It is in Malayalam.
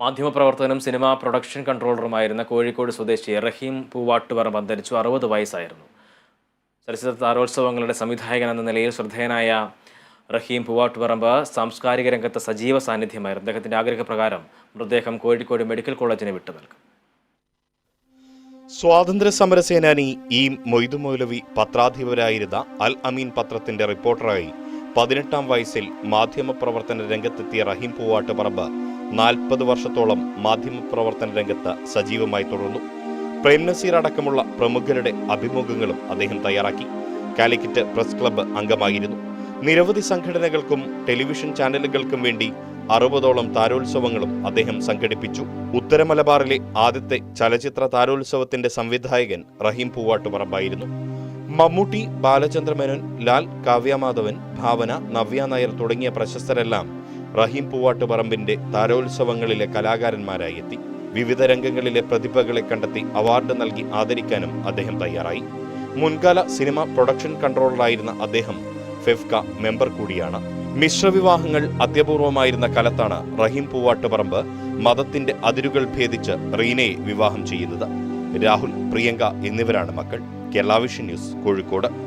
മാധ്യമപ്രവർത്തകനും സിനിമ പ്രൊഡക്ഷൻ കൺട്രോളറുമായിരുന്ന കോഴിക്കോട് സ്വദേശി റഹീം പൂവാട്ടുപറമ്പ് അന്തരിച്ചു അറുപത് വയസ്സായിരുന്നു. ചലച്ചിത്ര താരോത്സവങ്ങളുടെ സംവിധായകൻ എന്ന നിലയിൽ ശ്രദ്ധേയനായ റഹീം പൂവാട്ടുപറമ്പ് സാംസ്കാരിക രംഗത്തെ സജീവ സാന്നിധ്യമായിരുന്നു. അദ്ദേഹത്തിന്റെ ആഗ്രഹപ്രകാരം മൃതദേഹം കോഴിക്കോട് മെഡിക്കൽ കോളേജിന് വിട്ടു നൽകും. സ്വാതന്ത്ര്യ സമര സേനാനി ഇ മൊയ്തു മൗലവി പത്രാധിപരായിരുന്ന അൽ അമീൻ പത്രത്തിന്റെ റിപ്പോർട്ടറായി പതിനെട്ടാം വയസ്സിൽ മാധ്യമപ്രവർത്തന രംഗത്തെത്തിയ റഹീം പൂവാട്ടുപറമ്പ് നാൽപ്പത് വർഷത്തോളം മാധ്യമ പ്രവർത്തന രംഗത്ത് സജീവമായി തുടർന്നു. പ്രേം നസീർ അടക്കമുള്ള പ്രമുഖരുടെ അഭിമുഖങ്ങളും അദ്ദേഹം തയ്യാറാക്കി. കാലിക്കറ്റ് പ്രസ് ക്ലബ്ബ് അംഗമായിരുന്നു. നിരവധി സംഘടനകൾക്കും ടെലിവിഷൻ ചാനലുകൾക്കും വേണ്ടി അറുപതോളം താരോത്സവങ്ങളും അദ്ദേഹം സംഘടിപ്പിച്ചു. ഉത്തര മലബാറിലെ ആദ്യത്തെ ചലച്ചിത്ര താരോത്സവത്തിന്റെ സംവിധായകൻ റഹീം പൂവാട്ടുപറമ്പായിരുന്നു. മമ്മൂട്ടി ബാലചന്ദ്രമേനോൻ ലാൽ കാവ്യമാധവൻ ഭാവന നവ്യ നായർ തുടങ്ങിയ പ്രശസ്തരെല്ലാം റഹീം പൂവാട്ടുപറമ്പിന്റെ താരോത്സവങ്ങളിലെ കലാകാരന്മാരായി എത്തി വിവിധ രംഗങ്ങളിലെ പ്രതിഭകളെ കണ്ടെത്തി അവാർഡ് നൽകി ആദരിക്കാനും അദ്ദേഹം തയ്യാറായി. മുൻകാല സിനിമ പ്രൊഡക്ഷൻ കൺട്രോളറായിരുന്ന അദ്ദേഹം ഫെഫ്ക മെമ്പർ കൂടിയാണ്. മിശ്രവിവാഹങ്ങൾ അത്യപൂർവമായിരുന്ന കാലത്താണ് റഹീം പൂവാട്ടുപറമ്പ് മതത്തിന്റെ അതിരുകൾ ഭേദിച്ച് റീനയെ വിവാഹം ചെയ്യുന്നത്. രാഹുൽ പ്രിയങ്ക എന്നിവരാണ് മക്കൾ. കേരള ന്യൂസ് കോഴിക്കോട്.